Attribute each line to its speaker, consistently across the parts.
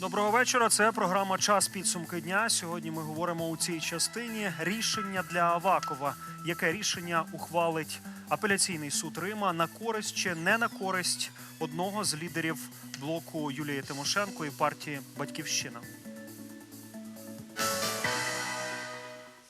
Speaker 1: Доброго вечора. Це програма Час підсумки дня. Сьогодні ми говоримо у цій частині рішення для Авакова. Яке рішення ухвалить апеляційний суд Рима на користь чи не на користь одного з лідерів блоку Юлії Тимошенко і партії Батьківщина?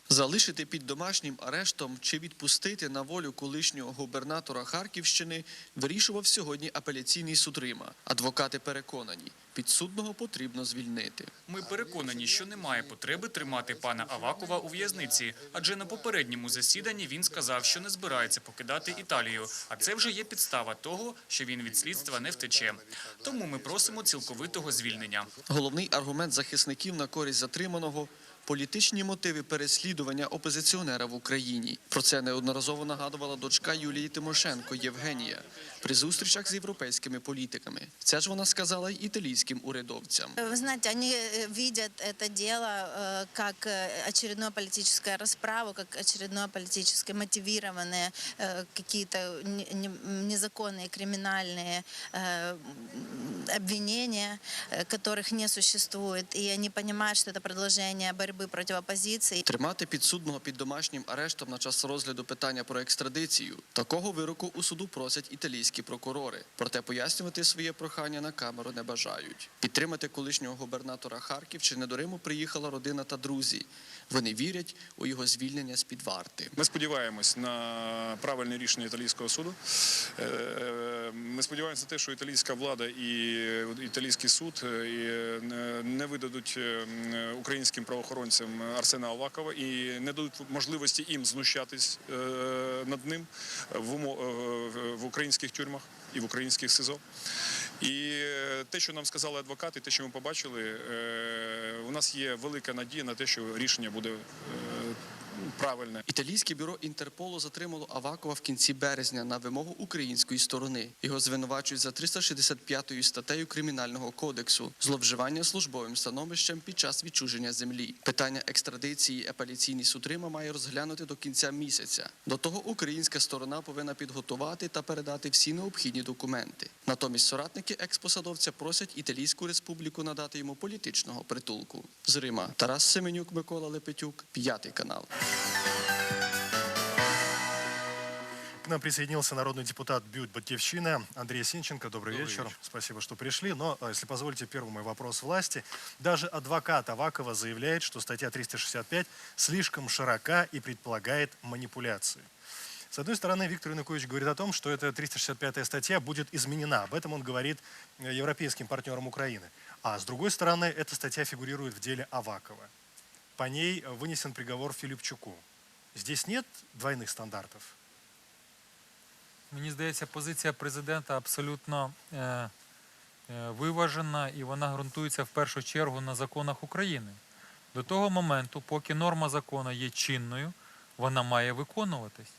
Speaker 2: Залишити під домашнім арештом чи відпустити на волю колишнього губернатора Харківщини вирішував сьогодні апеляційний суд Рима. Адвокати переконані, підсудного потрібно звільнити.
Speaker 3: Ми переконані, що немає потреби тримати пана Авакова у в'язниці, адже на попередньому засіданні він сказав, що не збирається покидати Італію. А це вже є підстава того, що він від слідства не втече. Тому ми просимо цілковитого звільнення.
Speaker 2: Головний аргумент захисників на користь затриманого політичні мотиви переслідування опозиціонера в Україні. Про це неодноразово нагадувала дочка Юлії Тимошенко Євгенія при зустрічах з європейськими політиками. Це ж вона сказала й італійським урядовцям.
Speaker 4: Вы знаете, они э, видят это дело э, как э, очередную политическую расправу, как очередное политически мотивированные э, какие-то не- не- незаконные криминальные э, м, обвинения, э, которых не существует. И они понимают, что это продолжение борьбы против оппозиции.
Speaker 2: Тримати підсудного під домашнім арештом на час розгляду питання про екстрадицію. Такого вироку у суду просять італійські прокурори. Проте пояснювати своє прохання на камеру не бажають. Підтримати колишнього губернатора Харківщини до Риму приїхала родина та друзі. Вони вірять у його звільнення з під варти.
Speaker 5: Ми сподіваємось на правильне рішення італійського суду. Е, Ми сподіваємося на те, що італійська влада і італійський суд е, е, не видадуть е, українським правоохоронцям Арсена Авакова і не дадуть можливості їм знущатись е, над ним е, в українських тюрмах і в українських СИЗО. І е, те, що нам сказали адвокати, те, що ми побачили, е, у нас є велика надія на те, що рішення буде е, правильне.
Speaker 2: Італійське бюро Інтерполу затримало Авакова в кінці березня на вимогу української сторони. Його звинувачують за 365 статтею Кримінального кодексу зловживання службовим становищем під час відчуження землі. Питання екстрадиції апеляційний суд має розглянути до кінця місяця. До того українська сторона повинна підготувати та передати всі необхідні документи. Натомість соратники експосадовця просять Італійську республіку надати йому політичного притулку. З Рима Тарас Семенюк, Микола Лепетюк, п'ятий канал.
Speaker 6: К нам присоединился народный депутат Бют Батьевщина Андрей Синченко. Добрый,
Speaker 5: Добрый
Speaker 6: вечер.
Speaker 5: вечер.
Speaker 6: Спасибо, что пришли. Но, э, если позволите, первый мой вопрос власти. Даже адвокат Авакова заявляет, что статья 365 слишком широка и предполагает манипуляции. С одной стороны, Виктор Янукович говорит о том, что эта 365 статья будет изменена. Об этом он говорит э, европейским партнерам Украины. А с другой стороны, эта статья фигурирует в деле Авакова. По ней э, вынесен приговор Филипчуку. Здесь нет двойных стандартов.
Speaker 7: Мені здається, позиція президента абсолютно е, е, виважена і вона ґрунтується в першу чергу на законах України. До того моменту, поки норма закону є чинною, вона має виконуватись.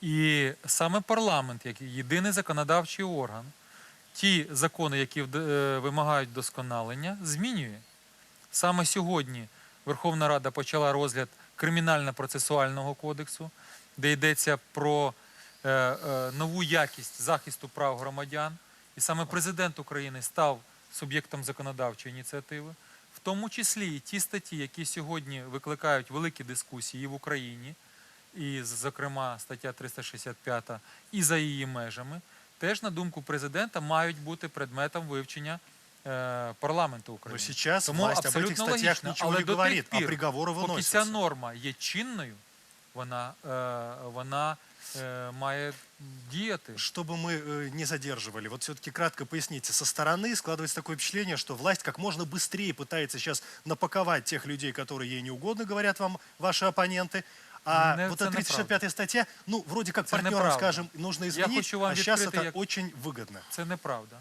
Speaker 7: І саме парламент, як єдиний законодавчий орган, ті закони, які вд- е, вимагають вдосконалення, змінює. Саме сьогодні Верховна Рада почала розгляд кримінально-процесуального кодексу, де йдеться про е, е, нову якість захисту прав громадян. І саме президент України став суб'єктом законодавчої ініціативи, в тому числі і ті статті, які сьогодні викликають великі дискусії в Україні, і, зокрема, стаття 365 і за її межами, теж, на думку президента, мають бути предметом вивчення е, парламенту
Speaker 6: Но
Speaker 7: України.
Speaker 6: сейчас
Speaker 7: Тому
Speaker 6: власть об этих
Speaker 7: абсолютно
Speaker 6: статьях
Speaker 7: логічно,
Speaker 6: ничего
Speaker 7: але
Speaker 6: не
Speaker 7: до тих
Speaker 6: говорит, а
Speaker 7: пір,
Speaker 6: приговоры
Speaker 7: Поки ця
Speaker 6: выносятся.
Speaker 7: норма є чинною, вона, е, вона е, має діяти.
Speaker 6: Чтобы мы э, не задерживали, вот все-таки кратко поясните, со стороны складывается такое впечатление, что власть как можно быстрее пытается сейчас напаковать тех людей, которые ей не угодно, говорят вам ваши оппоненты, а
Speaker 7: Не,
Speaker 6: вот
Speaker 7: это
Speaker 6: эта 365 статья, ну, вроде как
Speaker 7: Это
Speaker 6: партнерам,
Speaker 7: неправда.
Speaker 6: скажем, нужно изменить,
Speaker 7: хочу вам
Speaker 6: а сейчас
Speaker 7: открыть,
Speaker 6: это
Speaker 7: як-
Speaker 6: очень выгодно.
Speaker 7: Це неправда.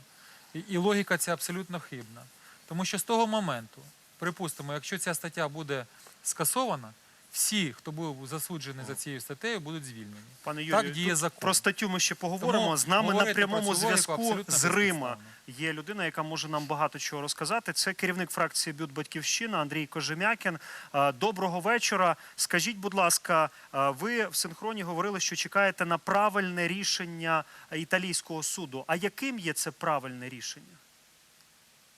Speaker 7: І, і логіка ця абсолютно хибна. Тому що з того моменту, припустимо, якщо ця стаття буде скасована, всі, хто був засуджений за цією статтею, будуть звільнені.
Speaker 1: Пане
Speaker 7: так
Speaker 1: Юрію,
Speaker 7: діє закон.
Speaker 1: про статтю ми ще поговоримо.
Speaker 7: Тому
Speaker 1: З нами на прямому зв'язку з Рима є людина, яка може нам багато чого розказати. Це керівник фракції Бют Батьківщина Андрій Кожем'якін. Е, Доброго вечора. Скажіть, будь ласка, е, ви в синхроні говорили, що чекаєте на правильне рішення е, італійського суду. А яким є це правильне рішення?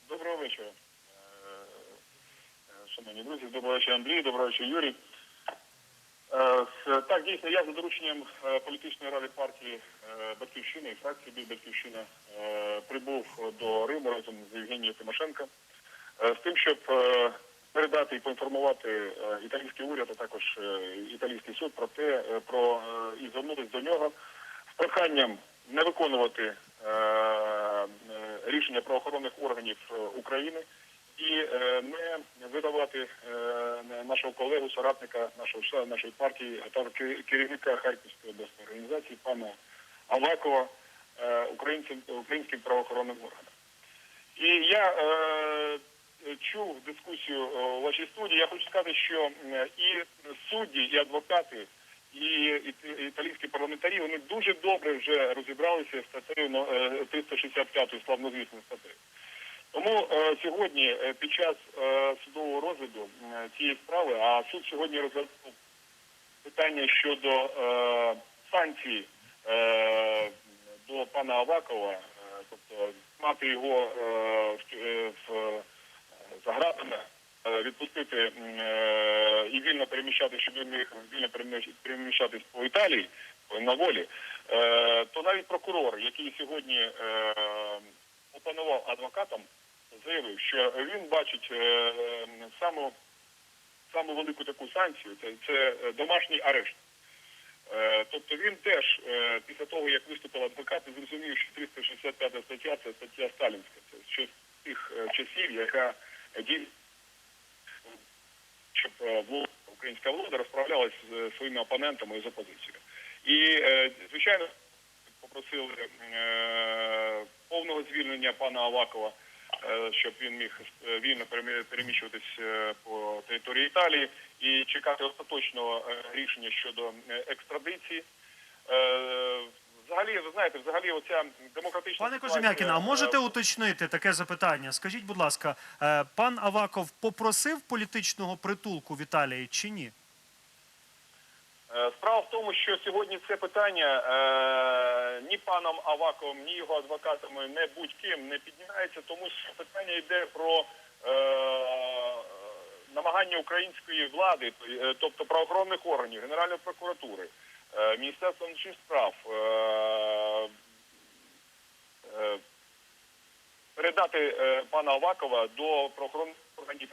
Speaker 8: Доброго вечора. Е, Шановні друзі, доброго вечора, Андрій, доброго вечора, Юрій. Е, Так, дійсно, я за дорученням е, політичної ради партії е, Батьківщини і фракції «Бій Батьківщина прибув до Риму разом з Євгенією Тимошенко. З тим, щоб передати і поінформувати італійський уряд, а також італійський суд про те, про і звернутися до нього з проханням не виконувати рішення правоохоронних органів України і не видавати е, нашого колегу, соратника нашого нашої партії, а також керівника Харківської обласної організації пана Авакова е, українцям українським правоохоронним органам. І я е, чув дискусію у вашій студії. Я хочу сказати, що і судді, і адвокати, і італійські парламентарі вони дуже добре вже розібралися з статтею ну, е, 365 славнозвісною статтею. Тому е, сьогодні, е, під час е, судового розгляду цієї справи, а суд сьогодні розглядав питання щодо санкцій до пана Авакова, тобто мати його в, в за гратами, е, відпустити і вільно переміщати, щоб він міг вільно переміщ- переміщатись по Італії на волі, то навіть прокурор, який сьогодні опанував адвокатом, заявив, що він бачить е, саму, саму велику таку санкцію, це, це домашній арешт. Е, Тобто він теж е, після того, як виступив адвокат, зрозумів, що 365 стаття це стаття сталінська. Це з тих часів, яка е, щоб українська влада розправлялась з своїми опонентами і з опозицією. І, звичайно, попросили повного звільнення пана Авакова, щоб він міг е, вільно переміщуватись е, по території Італії і чекати остаточного е, рішення щодо е, екстрадиції. Е, Взагалі, ви знаєте, взагалі оця демократична
Speaker 1: Пане
Speaker 8: ситуація,
Speaker 1: Кожем'якін, а можете
Speaker 8: е,
Speaker 1: уточнити таке запитання? Скажіть, будь ласка, е, пан Аваков попросив політичного притулку в Італії чи ні?
Speaker 8: Е, Справа в тому, що сьогодні це питання е, ні паном Аваковим, ні його адвокатами, не будь-ким не піднімається, тому що питання йде про е, намагання української влади, тобто правоохоронних органів, Генеральної прокуратури, Міністерства внутрішніх справ. Передати пана Авакова до правоохоронних органів.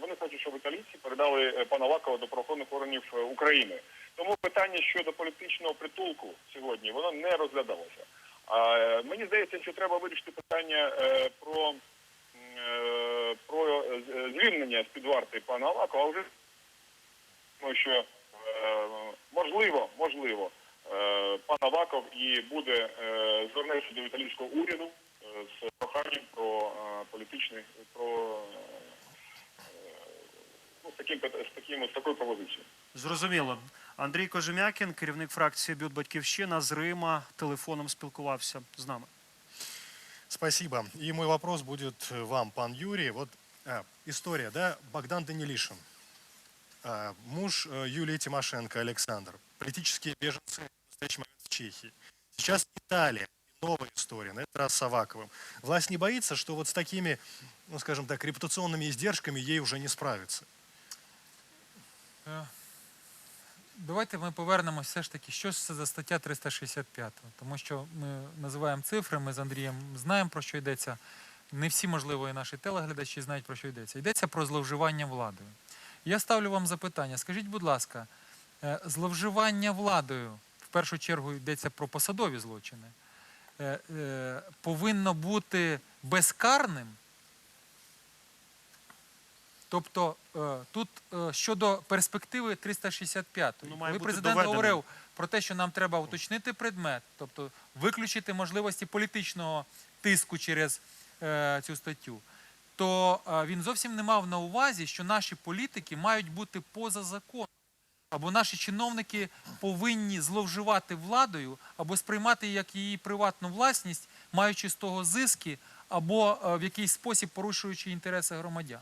Speaker 8: Вони хочуть, щоб італійці передали пана Авакова до правоохоронних органів України. Тому питання щодо політичного притулку сьогодні воно не розглядалося. А е, мені здається, що треба вирішити питання е, про, е, про звільнення з під варти пана Авакова, а вже тому що можливо, можливо, пан Аваков і буде звернеться до італійського уряду з проханням про політичний про ну, з таким пит- з таким з такою пропозицією.
Speaker 1: Зрозуміло. Андрій Кожем'якін, керівник фракції Бют Батьківщина з Рима, телефоном спілкувався з нами.
Speaker 6: Спасибо. И мой вопрос будет э, вам, пан Юрий. Вот а, история, да, Богдан Данилишин, а, муж э, Юлии Тимошенко, Александр, политические беженцы в настоящий момент в Чехии. Сейчас Италия, новая история, на этот раз с Аваковым. Власть не боится, что вот с такими, ну, скажем так, репутационными издержками ей уже не справиться?
Speaker 7: Е, Давайте ми повернемось все ж таки, що це за стаття 365. Тому що ми називаємо цифри, ми з Андрієм знаємо, про що йдеться. Не всі, можливо, і наші телеглядачі знають, про що йдеться. Йдеться про зловживання владою. Я ставлю вам запитання. Скажіть, будь ласка, е, зловживання владою, в першу чергу йдеться про посадові злочини, е, повинно бути безкарним? Тобто е, тут е, щодо перспективи 365,
Speaker 1: Ну,
Speaker 7: коли президент
Speaker 1: доведеним.
Speaker 7: говорив про те, що нам треба уточнити предмет, тобто виключити можливості політичного тиску через е, цю статтю, то він зовсім не мав на увазі, що наші політики мають бути поза законом. Або наші чиновники повинні зловживати владою або сприймати як її приватну власність, маючи з того зиски, або в якийсь спосіб порушуючи інтереси громадян.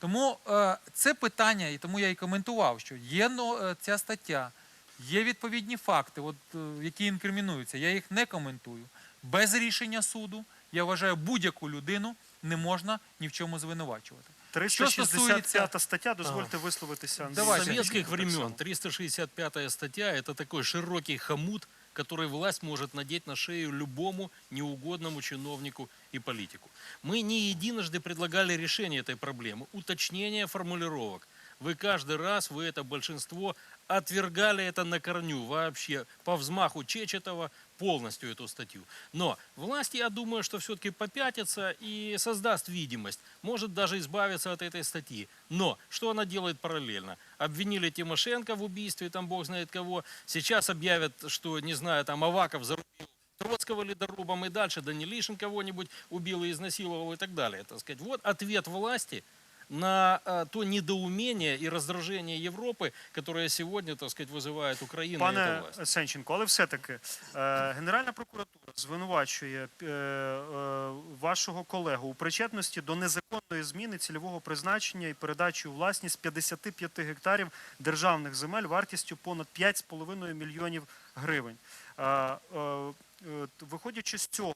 Speaker 7: Тому е, це питання, і тому я і коментував, що є ну, е, ця стаття, є відповідні факти, от, е, які інкримінуються. Я їх не коментую. Без рішення суду я вважаю, будь-яку людину не можна ні в чому звинувачувати.
Speaker 1: 365 стаття, дозвольте висловитися. Андрій.
Speaker 7: Давайте.
Speaker 9: С
Speaker 1: Сергійович.
Speaker 9: советских времен 365 статья – это такой широкий хомут, который власть может надеть на шею любому неугодному чиновнику и политику. Мы не единожды предлагали решение этой проблемы, уточнение формулировок. Вы каждый раз, вы это большинство, отвергали это на корню вообще по взмаху Чечетова полностью эту статью. Но власть, я думаю, что все-таки попятится и создаст видимость, может даже избавиться от этой статьи. Но что она делает параллельно? Обвинили Тимошенко в убийстве, там бог знает кого. Сейчас объявят, что, не знаю, там Аваков зарубил Троцкого ледорубом и дальше Данилишин кого-нибудь убил и изнасиловал и так далее. Так сказать. Вот ответ власти на э, то недоумение и раздражение Европы, которое сегодня, так сказать, вызывает Украина и эта
Speaker 1: Пане
Speaker 9: власть.
Speaker 1: Сенченко, але все-таки е, Генеральна прокуратура звинувачує е, е, вашого колегу у причетності до незаконної зміни цільового призначення і передачі у власність 55 гектарів державних земель вартістю понад 5,5 мільйонів гривень. Е, е, е, виходячи з цього,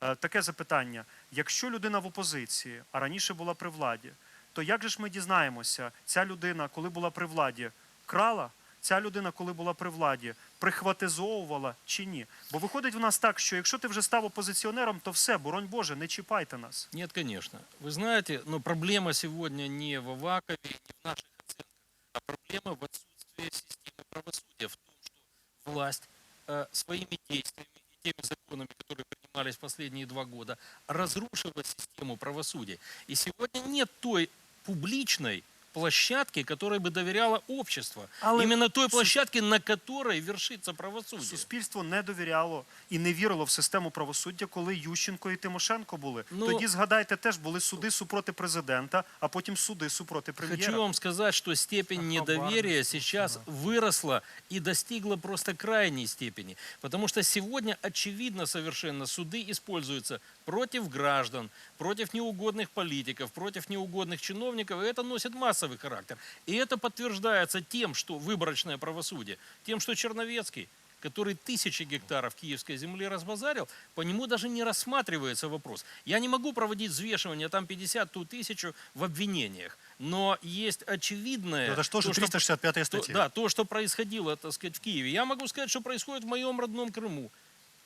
Speaker 1: е, таке запитання: якщо людина в опозиції, а раніше була при владі, то як же ж ми дізнаємося, ця людина, коли була при владі, крала? Ця людина, коли була при владі, прихватизовувала чи ні? Бо виходить в нас так, що якщо ти вже став опозиціонером, то все, боронь Боже, не чіпайте нас.
Speaker 9: Нет, конечно. Вы знаете, но проблема сегодня не в Авакове, не в наших оценках, а проблема в отсутствии системы правосудия, в том, что власть э, своими действиями и теми законами, которые принимались последние два года, разрушила систему правосудия. И сегодня нет той публичной площадки, которой бы доверяло общество.
Speaker 1: Але
Speaker 9: Именно той
Speaker 1: су-
Speaker 9: площадки, на которой вершится правосудие.
Speaker 1: Суспільство не довіряло і не вірило в систему правосуддя, коли Ющенко і Тимошенко були.
Speaker 9: Ну-
Speaker 1: Тоді згадайте, теж були суди супроти президента, а потім суди супроти прем'єра.
Speaker 9: Хочу вам сказать, что степень недоверия сейчас выросла и достигла просто крайней степени. Потому что сегодня очевидно совершенно суды используются против граждан, против неугодных политиков, против неугодных чиновников, и это носит массовый характер. И это подтверждается тем, что выборочное правосудие, тем, что Черновецкий, который тысячи гектаров киевской земли разбазарил, по нему даже не рассматривается вопрос. Я не могу проводить взвешивание, там 50 ту тысячу в обвинениях, но есть очевидное...
Speaker 6: Это что же
Speaker 9: то, что-
Speaker 6: 365
Speaker 9: то-
Speaker 6: статья?
Speaker 9: да, то, что происходило, так сказать, в Киеве. Я могу сказать, что происходит в моем родном Крыму.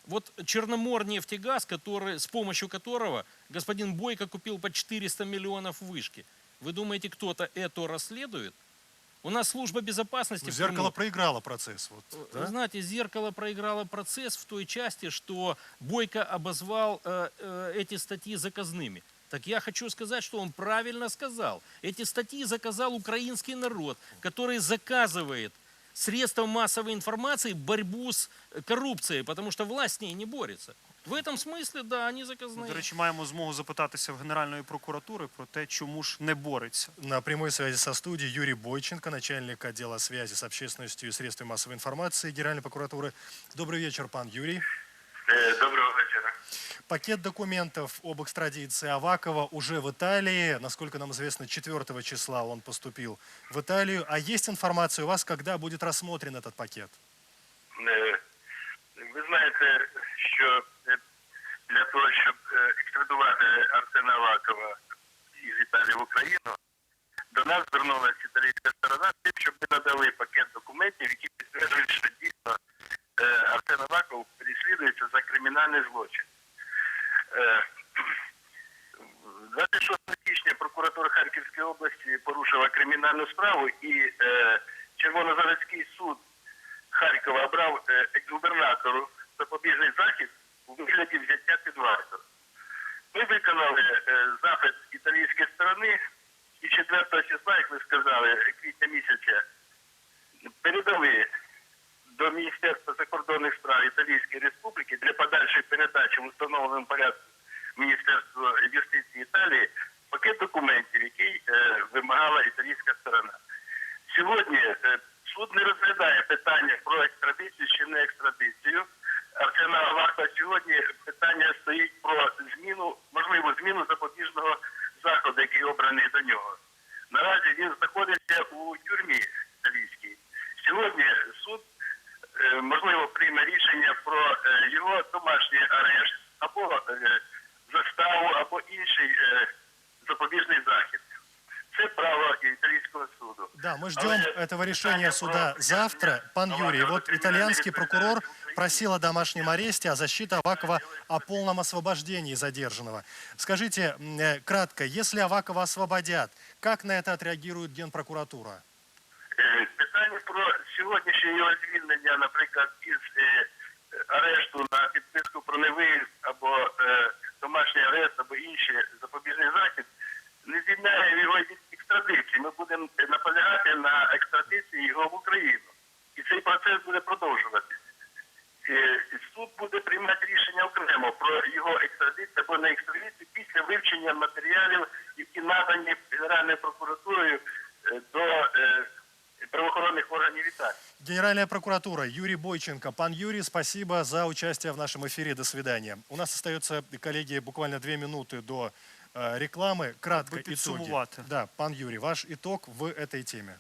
Speaker 9: Вот Черномор нефтегаз, который, с помощью которого господин Бойко купил по 400 миллионов вышки. Вы думаете, кто-то это расследует? У нас служба безопасности...
Speaker 6: Ну, Зеркало
Speaker 9: Крыму-
Speaker 6: проиграло процесс. Вот,
Speaker 9: вы
Speaker 6: да?
Speaker 9: знаете, зеркало проиграло процесс в той части, что Бойко обозвал э, э, эти статьи заказными. Так я хочу сказать, что он правильно сказал. Эти статьи заказал украинский народ, который заказывает средства массовой информации борьбу с э, коррупцией, потому что власть с ней не борется. В этом смысле, да, они заказные.
Speaker 1: До речі, маємо змогу запитатися в Генеральної прокуратури про те, чому ж не бореться.
Speaker 6: На прямой связи со студией Юрий Бойченко, начальник отдела связи с общественностью и средствами массовой информации Генеральной прокуратуры. Добрый вечер, пан Юрий.
Speaker 10: Е, Доброго вечора.
Speaker 6: Пакет документов об экстрадиции Авакова уже в Италии. Насколько нам известно, 4 числа он поступил в Италию. А есть информация у вас, когда будет рассмотрен этот пакет?
Speaker 10: Е, Ви знаєте, що е, для того, щоб е, екстрадувати Арсена Авакова із Італії в Україну, до нас звернулася італійська сторона з тим, щоб ми надали пакет документів, які підтверджують, що дійсно е, Арсен Аваков переслідується за кримінальний злочин. Порушила кримінальну справу і е, Червонозаводський суд Харкова обрав е, губернатору запобіжний захід у вигляді взяття під варту. Ми виконали е, запит італійської сторони і 4 числа, як ви сказали, квітня місяця, передали до Міністерства закордонних справ Італійської Республіки для подальшої передачі в установленому порядку Міністерству юстиції Італії пакет документів, який е, вимагала італійська сторона. Сьогодні е, суд не розглядає питання про екстрадицію чи не екстрадицію. Арсена Авакова сьогодні питання стоїть про зміну, можливу зміну запобіжного заходу, який обраний до нього. Наразі він знаходиться у тюрмі італійській. Сьогодні суд е, можливо прийме рішення про е, його домашній арешт або е, заставу, або інший е, запобіжний захід. Це право італійського суду.
Speaker 6: Да, мы ждем этого решения суда завтра. Пан Юрий, вот итальянский прокурор просил о домашнем аресте, а защита Авакова о полном освобождении задержанного. Скажите м, э, кратко, если Авакова освободят, как на это отреагирует Генпрокуратура?
Speaker 10: Е, Питання про сьогоднішнє його звільнення, наприклад, із е, арешту на підписку про невиїзд або е, домашній арест, або інший
Speaker 6: Генеральная прокуратура, Юрий Бойченко. Пан Юрий, спасибо за участие в нашем эфире. До свидания. У нас остается, коллеги, буквально две минуты до э, рекламы. Кратко
Speaker 1: Бы
Speaker 6: итоги.
Speaker 1: подсуммувати.
Speaker 6: Да, пан Юрий, ваш итог в этой теме.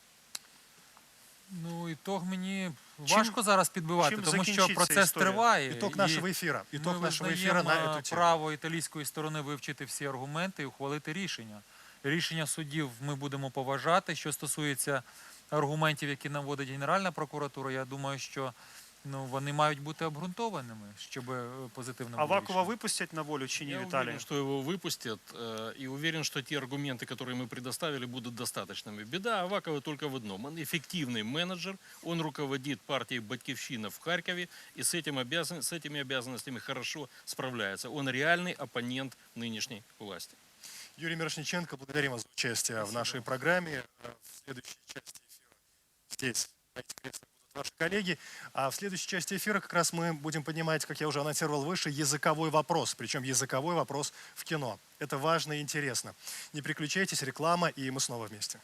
Speaker 7: Ну, ітог мені
Speaker 1: Чим-
Speaker 7: важко зараз підбивати,
Speaker 1: чим
Speaker 7: тому що
Speaker 1: закінчиться
Speaker 7: процес
Speaker 1: історія?
Speaker 7: триває.
Speaker 6: Итог
Speaker 7: і
Speaker 6: нашего эфира. Итог
Speaker 7: ми
Speaker 6: нашего эфира
Speaker 7: визнаємо,
Speaker 6: на эту
Speaker 7: е,
Speaker 6: тему.
Speaker 7: право італійської сторони вивчити всі аргументи і ухвалити рішення. Рішення суддів ми будемо поважати. Що стосується аргументів, які наводить Генеральна прокуратура, я думаю, що ну, вони мають бути обґрунтованими, щоб е, позитивно було
Speaker 1: Авакова
Speaker 7: рішення.
Speaker 1: випустять на волю чи ні
Speaker 9: Я
Speaker 1: в Італії?
Speaker 9: уверен, что его выпустят, э, и уверен, что те аргументы, которые мы предоставили, будут достаточными. Беда Авакова только в одном. Он эффективный менеджер, он руководит партией «Батькивщина» в Харькове, и с, этим обязан, с этими обязанностями хорошо справляется. Он реальный оппонент нынешней власти.
Speaker 6: Юрий Мирошниченко, благодарим вас за участие в нашей программе. Э, В следующей части эфира здесь креслах будут ваши коллеги. А в следующей части эфира как раз мы будем поднимать, как я уже анонсировал выше, языковой вопрос. Причем языковой вопрос в кино. Это важно и интересно. Не переключайтесь, реклама, и мы снова вместе.